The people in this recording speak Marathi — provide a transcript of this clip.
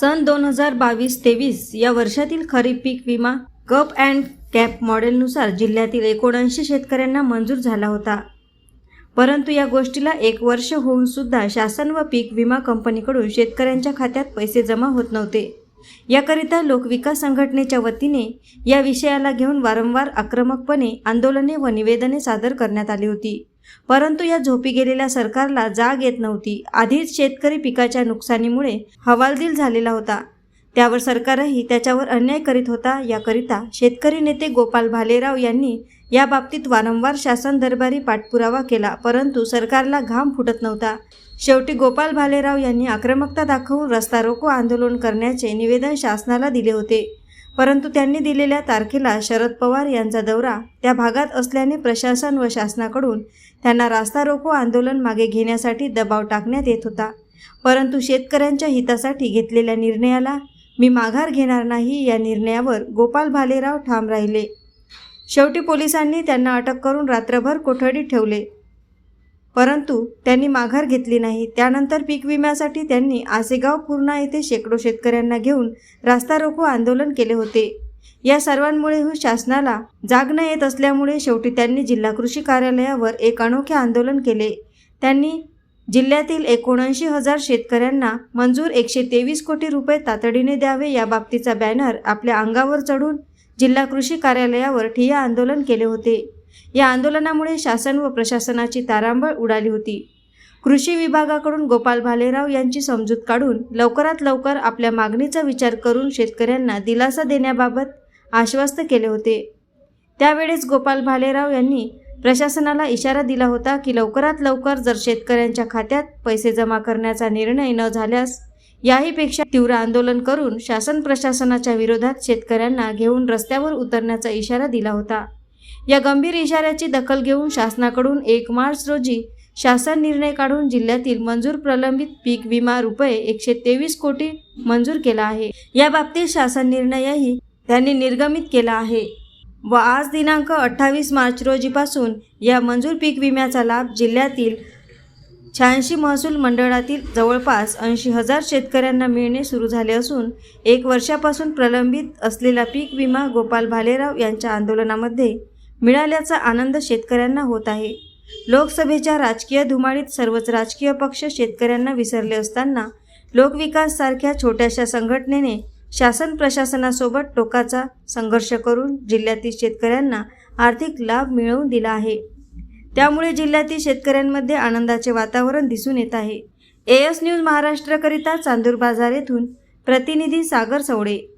सन दोन हजार बावीस तेवीस या वर्षातील खरीप पीक विमा कप अँड कॅप मॉडेलनुसार जिल्ह्यातील एकोणऐंशी शेतकऱ्यांना मंजूर झाला होता. परंतु या गोष्टीला एक वर्ष होऊन सुद्धा शासन व पीक विमा कंपनीकडून शेतकऱ्यांच्या खात्यात पैसे जमा होत नव्हते. याकरिता लोकविकास संघटनेच्या वतीने या विषयाला घेऊन वारंवार आक्रमकपणे आंदोलने व निवेदने सादर करण्यात आली होती. परंतु या झोपी गेलेल्या सरकारला जाग येत नव्हती. आधीच शेतकरी पिकाच्या नुकसानीमुळे हवालदिल झालेला होता. त्यावर सरकारही त्याच्यावर अन्याय करीत होता. याकरिता शेतकरी नेते गोपाल भालेराव यांनी या बाबतीत वारंवार शासन दरबारी पाठपुरावा केला परंतु सरकारला घाम फुटत नव्हता. शेवटी गोपाल भालेराव यांनी आक्रमकता दाखवून रस्ता रोको आंदोलन करण्याचे निवेदन शासनाला दिले होते. परंतु त्यांनी दिलेल्या तारखेला शरद पवार यांचा दौरा त्या भागात असल्याने प्रशासन व शासनाकडून त्यांना रास्ता रोको आंदोलन मागे घेण्यासाठी दबाव टाकण्यात येत होता. परंतु शेतकऱ्यांच्या हितासाठी घेतलेल्या निर्णयाला मी माघार घेणार नाही या निर्णयावर गोपाल भालेराव ठाम राहिले. शेवटी पोलिसांनी त्यांना अटक करून रात्रभर कोठडीत ठेवले. परंतु त्यांनी माघार घेतली नाही. त्यानंतर पीक विम्यासाठी त्यांनी आसेगाव पूर्णा येथे शेकडो शेतकऱ्यांना घेऊन रास्ता रोको आंदोलन केले होते. या सर्वांमुळे शासनाला जाग न येत असल्यामुळे शेवटी त्यांनी जिल्हा कृषी कार्यालयावर एक अनोखे आंदोलन केले. त्यांनी जिल्ह्यातील एकोणऐंशी हजार शेतकऱ्यांना मंजूर एकशे तेवीस कोटी रुपये तातडीने द्यावे या बाबतीचा बॅनर आपल्या अंगावर चढून जिल्हा कृषी कार्यालयावर ठिय्या आंदोलन केले होते. या आंदोलनामुळे शासन व प्रशासनाची तारांबळ उडाली होती. कृषी विभागाकडून गोपाल भालेराव यांची समजूत काढून लवकरात लवकर आपल्या मागणीचा विचार करून शेतकऱ्यांना दिलासा देण्याबाबत आश्वस्त केले होते. त्यावेळेस गोपाल भालेराव यांनी प्रशासनाला इशारा दिला होता की लवकरात लवकर जर शेतकऱ्यांच्या खात्यात पैसे जमा करण्याचा निर्णय न झाल्यास याहीपेक्षा तीव्र आंदोलन करून शासन प्रशासनाच्या विरोधात शेतकऱ्यांना घेऊन रस्त्यावर उतरण्याचा इशारा दिला होता. या गंभीर इशाऱ्याची दखल घेऊन शासनाकडून एक मार्च रोजी शासन निर्णय काढून जिल्ह्यातील मंजूर प्रलंबित पीक विमा रुपये एकशे तेवीस कोटी मंजूर केला आहे. या बाबतीत शासन निर्णयही त्यांनी निर्गमित केला आहे. व आज दिनांक अठ्ठावीस मार्च रोजीपासून या मंजूर पीक विम्याचा लाभ जिल्ह्यातील शहाऐंशी महसूल मंडळातील जवळपास ऐंशी हजार शेतकऱ्यांना मिळणे सुरू झाले असून एक वर्षापासून प्रलंबित असलेला पीक विमा गोपाल भालेराव यांच्या आंदोलनामध्ये मिळाल्याचा आनंद शेतकऱ्यांना होत आहे. लोकसभेच्या राजकीय धुमाळीत सर्वच राजकीय पक्ष शेतकऱ्यांना विसरले असताना लोकविकास सारख्या छोट्याशा संघटनेने शासन प्रशासनासोबत टोकाचा संघर्ष करून जिल्ह्यातील शेतकऱ्यांना आर्थिक लाभ मिळवून दिला आहे. त्यामुळे जिल्ह्यातील शेतकऱ्यांमध्ये आनंदाचे वातावरण दिसून येत आहे. एएस न्यूज महाराष्ट्रकरिता चांदूर बाजार येथून प्रतिनिधी सागर सवडे.